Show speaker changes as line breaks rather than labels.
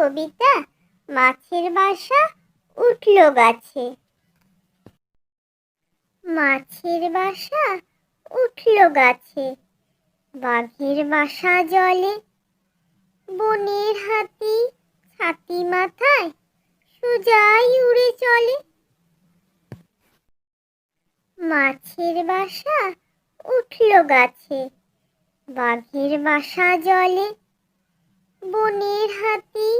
কবিতা, মাছের বাসা, উঠল গাছে। মাছের বাসা, উঠল গাছে। বাঘের বাসা জলে, বনের হাতি, ছাতি মাথায়, সোজাই উড়ে চলে। মাছের বাসা, উঠল গাছে। বাঘের বাসা জলে, বনের হাতি